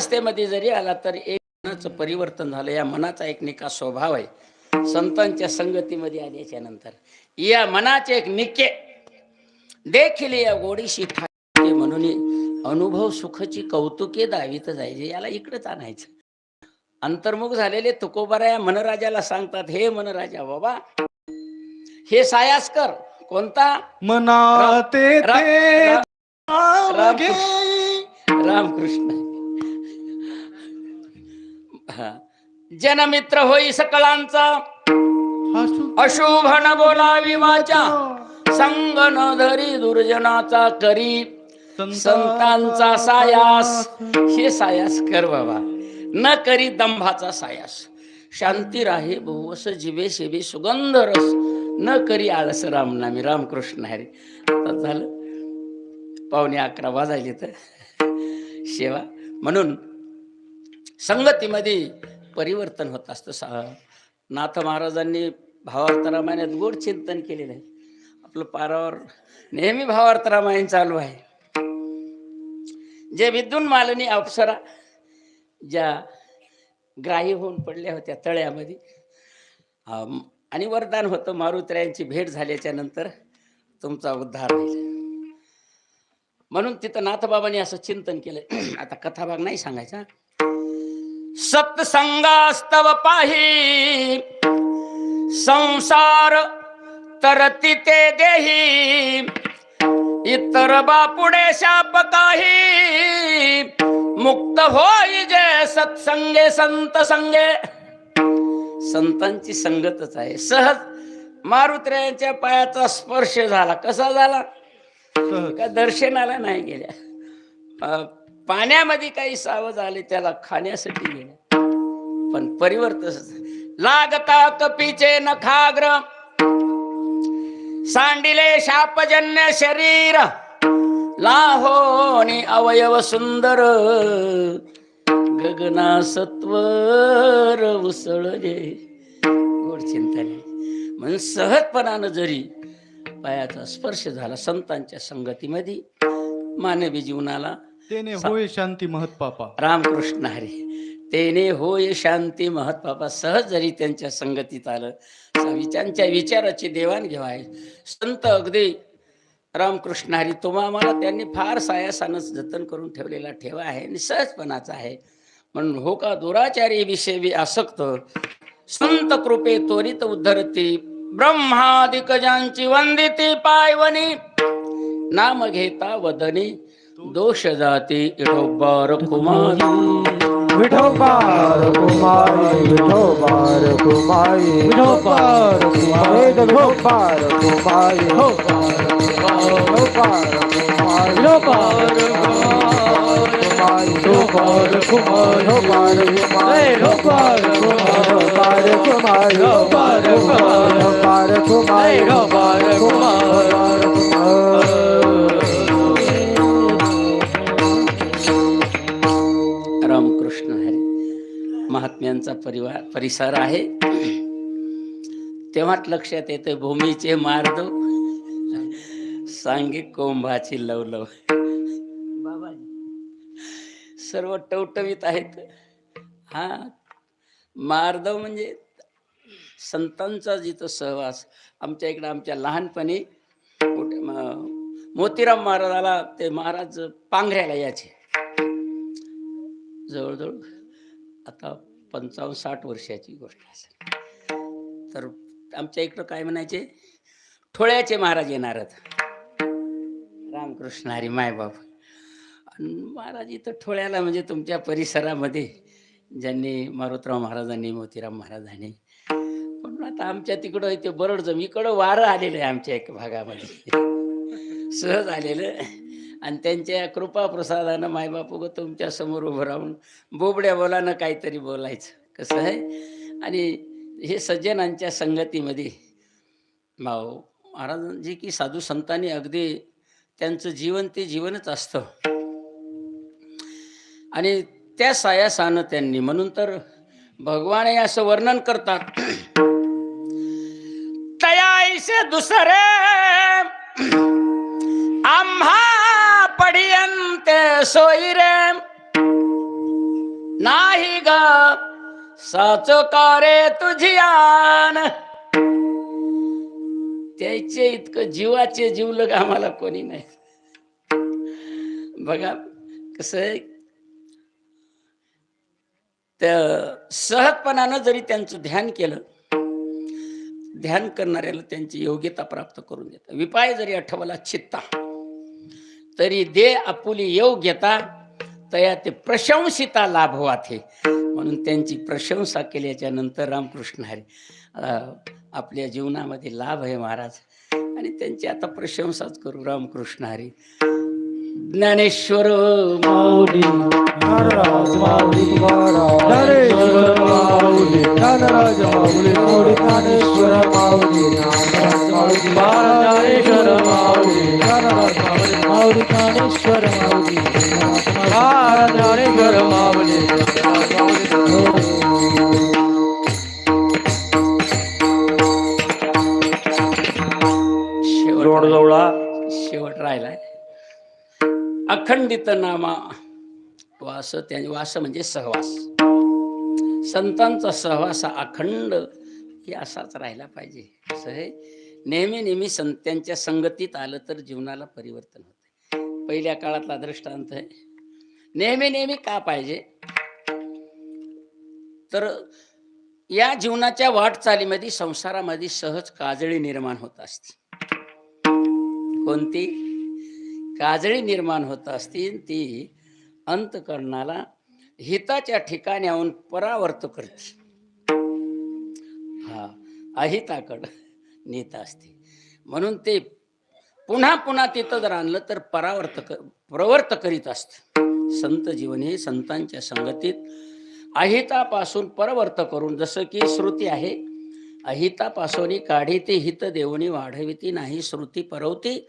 अवस्थेमध्ये जरी आला तर एक मनाचं परिवर्तन झालं. या मनाचा एक निका स्वभाव आहे. संतांच्या संगतीमध्ये आल्याच्यानंतर या मनाचे एक निके देखील या गोडीशी ठाके म्हणून अनुभव सुखची कौतुके दावीत जायचे. याला इकडेच आणायचं. अंतर्मुख झालेले तुकोबारा या मनराजाला सांगतात हे मनराजा बाबा हे सायास कर. कोणता? मना. रामकृष्ण. जनमित्र होई सकळांचा हसू अशुभ न बोलावी वाचा. संग न धरी दुर्जनाचा करी. संतांचा सायास. हे सायास कर बाबा. न करी दंभाचा सायास. शांती राहे बहुवस जिवे शिवे सुगंध रस. न करी आळस रामनामी रामकृष्ण हरे. आता झालं. पावणे अकरा वाजायले तर शेवा. म्हणून संगतीमध्ये परिवर्तन होत असतं. सा नाथ महाराजांनी भावार्थ रामायणात गोड चिंतन केलेलं आहे. आपलं पारावर नेहमी भावार्थ रामायण चालू आहे. जे विद्युन मालनी अप्सरा ज्या ग्राही होऊन पडल्या होत्या तळ्यामध्ये आणि वरदान होतं मारुत्र्यांची भेट झाल्याच्यानंतर तुमचा उद्धार होईल. म्हणून तिथं नाथबाबांनी असं चिंतन केलं. आता कथाभाग नाही सांगायचा. सत्संगास्तव पाही. संसार तरती ते देही. इतर बापुडे शाप काही. मुक्त होई जे सत्संगे संत संगे. संतांची संगतच आहे. सहज मारुत्र्यांच्या पायाचा स्पर्श झाला. कसा झाला. का दर्शनाला नाही गेल्या? पाण्यामध्ये काही सावज आले त्याला खाण्यासाठी घेणे. पण परिवर्तन लागता कपीचे नखाग्र सांडिले शापजन्य शरीर लाहोनी अवयव सुंदर गगना सत्वर उसळले गोड चिंतने म्हणून सहजपणानं जरी पायाचा स्पर्श झाला संतांच्या संगतीमध्ये मानवी जीवनाला तेने होय शांती महत पापा. रामकृष्ण हरे तेने होय शांती महत्पापा सहज जरी त्यांच्या संगतीत आलं त्यांच्या विचाराची देवाणघेवाण आहे. संत अगदी रामकृष्ण हरी तुम्हा आम्हाला त्यांनी फार सायासानं जतन करून ठेवलेला ठेवा आहे आणि सहजपणाचा आहे. म्हणून हो का दुराचारी विषय आसक्त. संत कृपे त्वरित उद्धरती ब्रह्मादिकजांची वंदिती पायवनी नाम घेता वदनी दोष जाती विठोबार कुमारी विठोबार कुमारी विठोबार कुमारी विठोबार कुमारी विठोबार कुमारी विठोबार कुमार कुमार कुमार कुमार कुमार महात्म्यांचा परिवार परिसर आहे. तेव्हाच लक्षात येतं भूमीचे मार्ग. सांगे कोंभाची लवलव. बाबाजी. सर्व टवटवीत आहेत. हा मार्दव म्हणजे संतांचा जिथं सहवास. आमच्या इकडं आमच्या लहानपणी कुठे मोतीराम महाराजाला ते महाराज पांघऱ्याला यायचे. जवळजवळ आता पंचावन्न साठ वर्षाची गोष्ट असेल. तर आमच्या इकडं काय म्हणायचे? ठोळ्याचे महाराज येणार रामकृष्ण हरी मायबाप आणि महाराज इथं ठोळ्याला म्हणजे तुमच्या परिसरामध्ये ज्यांनी मारुतराव महाराजांनी मोतीराम महाराजांनी पण आता आमच्या तिकडं ते बरड जम इकडं वारं आलेलं आहे आमच्या एक भागामध्ये. सहज आलेलं. आणि त्यांच्या कृपा प्रसादानं मायबापू ग तुमच्यासमोर उभं राहून बोबड्या बोलानं काहीतरी बोलायचं. कसं आहे? आणि हे सज्जनांच्या संगतीमध्ये भाऊ महाराजांजी की साधू संतांनी अगदी त्यांचं जीवन ते जीवनच असतं. आणि त्या सायासानं त्यांनी म्हणून तर भगवान हे असं वर्णन करतात. तयाईसे दुसरे आम्हा सोयरे नाही ग साच कारे तुझी आन त्याचे इतकं जीवाचे जीवलग आम्हाला कोणी नाही. बघा कसं त्या सहजपणानं जरी त्यांचं ध्यान केलं ध्यान करणाऱ्याला त्यांची योग्यता प्राप्त करून देतात विपाय जरी आठवला चित्ता. तरी दे आपुली येऊ घेता तया ते प्रशंसिता लाभ वाथे म्हणून त्यांची प्रशंसा केल्याच्यानंतर रामकृष्ण हरी आपल्या जीवनामध्ये लाभ आहे महाराज. आणि त्यांची आता प्रशंसाच करू रामकृष्ण हरी. ज्ञानेश्वर माऊली. ज्ञानराज माऊली ज्ञानेश्वर माऊली ज्ञानराज माऊली माऊली ज्ञानेश्वर माऊली माऊली ज्ञानेश्वर माऊली ज्ञानराज माऊली माऊली ज्ञानेश्वर माऊली ज्ञानेश्वर माऊली शेवट जोडजवळा शेवट राहिलाय. अखंडित नामा. वास त्या वास म्हणजे सहवास. संतांचा सहवास हा अखंड हे असाच राहिला पाहिजे. असं आहे नेहमी नेहमी संतांच्या संगतीत आलं तर जीवनाला परिवर्तन होते. पहिल्या काळातला दृष्टांत आहे. नेहमी नेहमी का पाहिजे? तर या जीवनाच्या वाटचालीमध्ये संसारामध्ये सहज काजळी निर्माण होत असते. कोणती? काजळी निर्माण होत असतील ती अंतकरणाला हिताच्या ठिकाण्याहून परावर्त करते. हा अहिताकड नेत असते. म्हणून ते पुन्हा पुन्हा तिथं जर आणलं तर परावर्त प्रवर्त करीत असतं. संत जीवन हे संतांच्या संगतीत अहितापासून परवर्त करून जसं की श्रुती आहे अहितापासून काढीते हित देवणी वाढविती नाही श्रुती परवती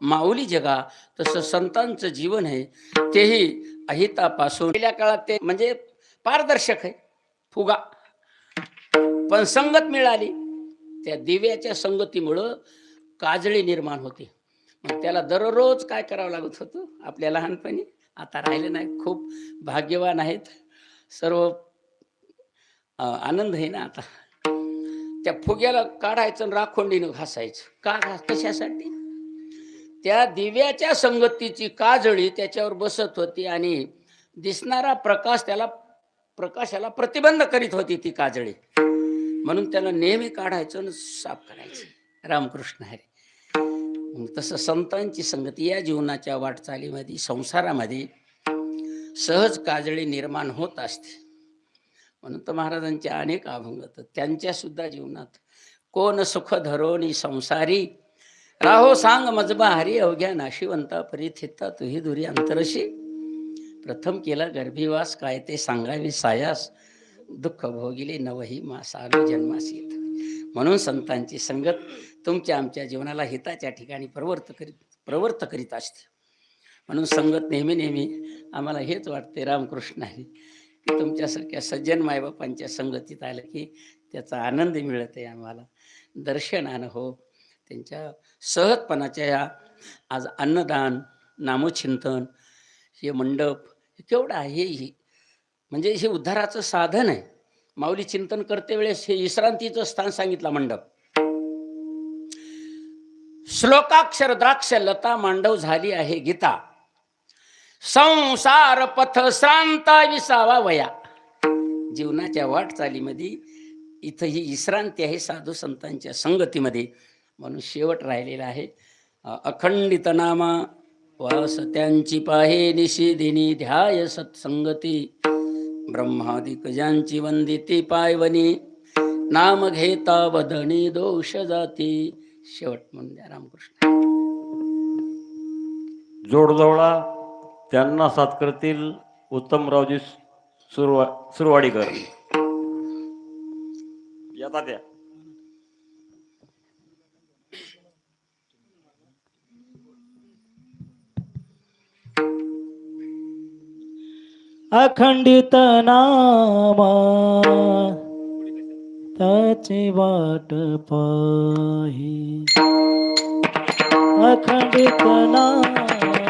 माऊली जगा. तसं संतांचं जीवन आहे तेही अहितापासून. गेल्या काळात ते म्हणजे पारदर्शक आहे फुगा. पण संगत मिळाली त्या दिव्याच्या संगतीमुळं काजळी निर्माण होते. मग त्याला दररोज काय करावं लागत होतं? आपल्या लहानपणी? आता राहिले नाही. खूप भाग्यवान आहेत. सर्व आनंद आहे ना आता. त्या फुग्याला काढायचं आणि राखोंडीनं घासायचं. का कशासाठी? त्या दिव्याच्या संगतीची काजळी त्याच्यावर बसत होती आणि दिसणारा प्रकाश त्याला प्रकाशाला प्रतिबंध करीत होती ती काजळी. म्हणून त्याला नेहमी काढायचं आणि साफ करायचं. रामकृष्ण हरी. तसं संतांची संगती या जीवनाच्या वाटचालीमध्ये संसारामध्ये सहज काजळी निर्माण होत असते. म्हणून तर महाराजांचे अनेक अभंग तर त्यांच्या सुद्धा जीवनात कोण सुख धरोनी संसारी? राहो सांग मजबा हरी अवघ्या नाशिवंता परिथिता तुही दुरी अंतरशी. प्रथम केला गर्भीवास काय ते सांगावे सायास. दुःख भोगिले नवही मास आलो जन्मास येत. म्हणून संतांची संगत तुमच्या आमच्या जीवनाला हिताच्या ठिकाणी प्रवर्त करीत प्रवर्त करीत असते. म्हणून संगत नेहमी नेहमी आम्हाला हेच वाटते रामकृष्ण आहे की तुमच्यासारख्या सज्जन मायबापांच्या संगतीत आलं की त्याचा आनंद मिळत आहे आम्हाला दर्शनानं हो त्यांच्या सहजपणाच्या या आज अन्नदान नामचिंतन हे मंडप हे केवढं आहे हे. म्हणजे हे उद्धाराचं साधन आहे. माऊली चिंतन करते वेळेस हे विश्रांतीचं स्थान सांगितलं मंडप. श्लोकाक्षर द्राक्ष लता मांडव झाली आहे गीता. संसार पथ श्रांता विसावा वया. जीवनाच्या वाटचालीमध्ये इथं ही विश्रांती आहे साधू संतांच्या संगतीमध्ये. म्हणून शेवट राहिलेला आहे. अखंडित नामा वास त्यांची पाहे निषेधिनी ध्याय सत्संगती. ब्रह्मादिक ज्यांची वंदिती पायवनी. नाम घेता वदनी दोष जाती शेवट म्हणून द्या रामकृष्ण. जोडजवळा त्यांना सातकरतील उत्तमरावजी सुरवा सुरवाडीकर. येतात त्या अखंडित नामा त्याची वाट पाही. अखंडित नामा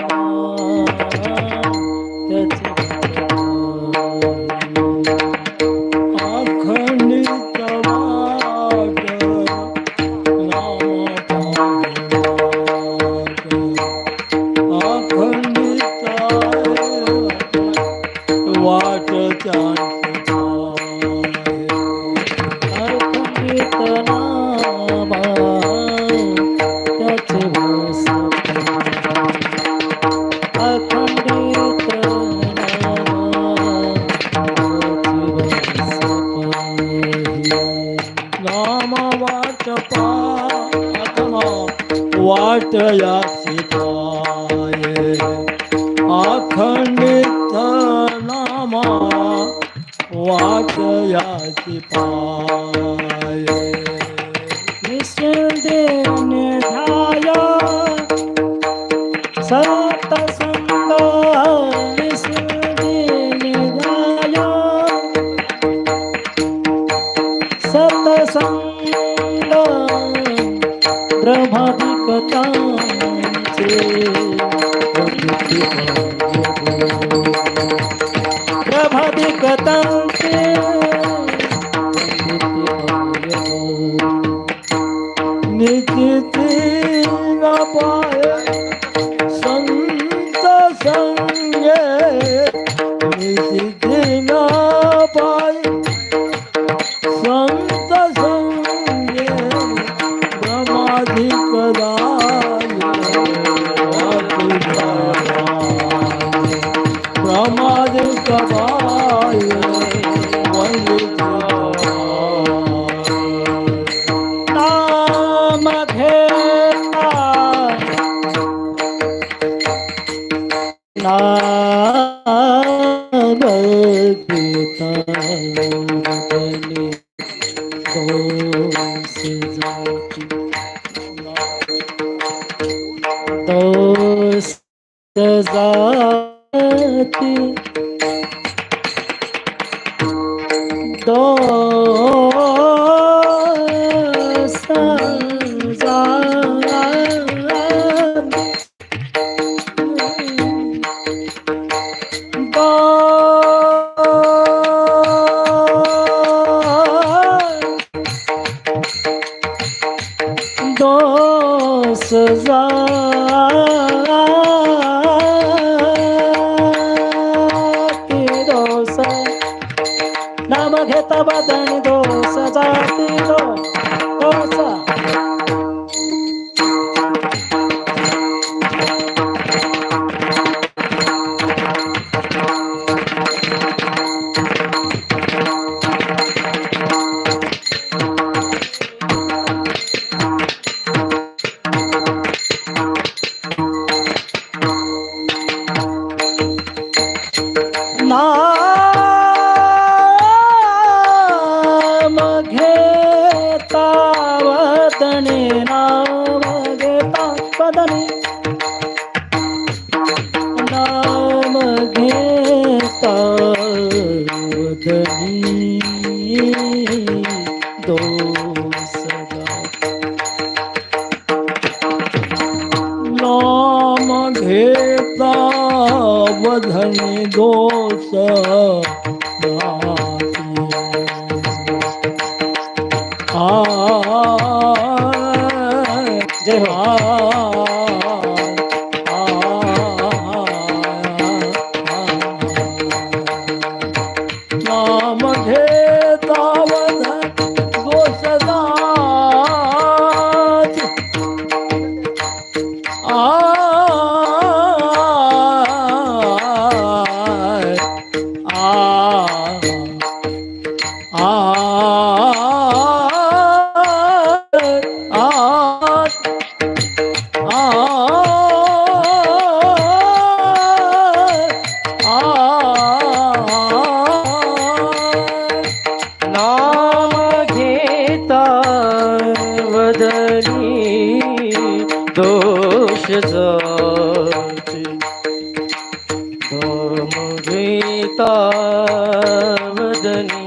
Oh. प्रभाधिकतम রে Oh. घेता वदनी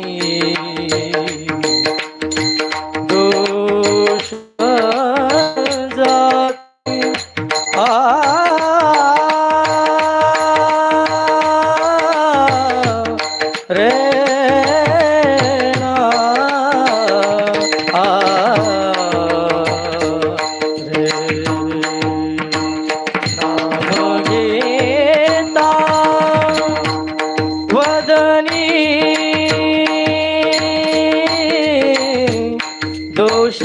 दोष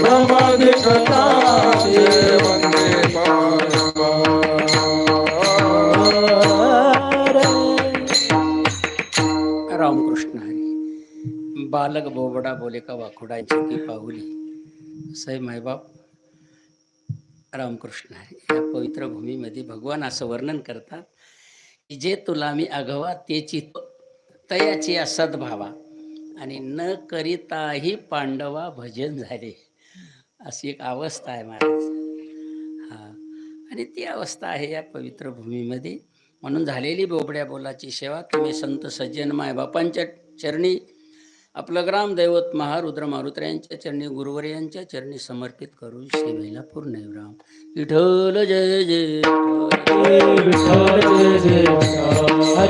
ब्रह्मादिक रामकृष्ण हरी बालक बोबडा बोले का वाखुडायची की पाहुली सै मायबाप रामकृष्ण हरी या पवित्र भूमीमध्ये भगवान असं वर्णन करतात की जे तुला मी अगवा तेची तयाची या सद्भावा आणि न करिताही पांडवा भजन झाले. अशी एक अवस्था आहे महाराज. हा. आणि ती अवस्था आहे या पवित्र भूमीमध्ये. म्हणून झालेली बोबड्या बोलाची सेवा तुम्ही संत सज्जन मायबापांच्या चरणी आपलं ग्रामदैवत महारुद्र मारुत्र यांच्या चरणी गुरुवर यांच्या चरणी समर्पित करून सेवेला पूर्ण राम विठ्ठल जय जय.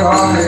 Hare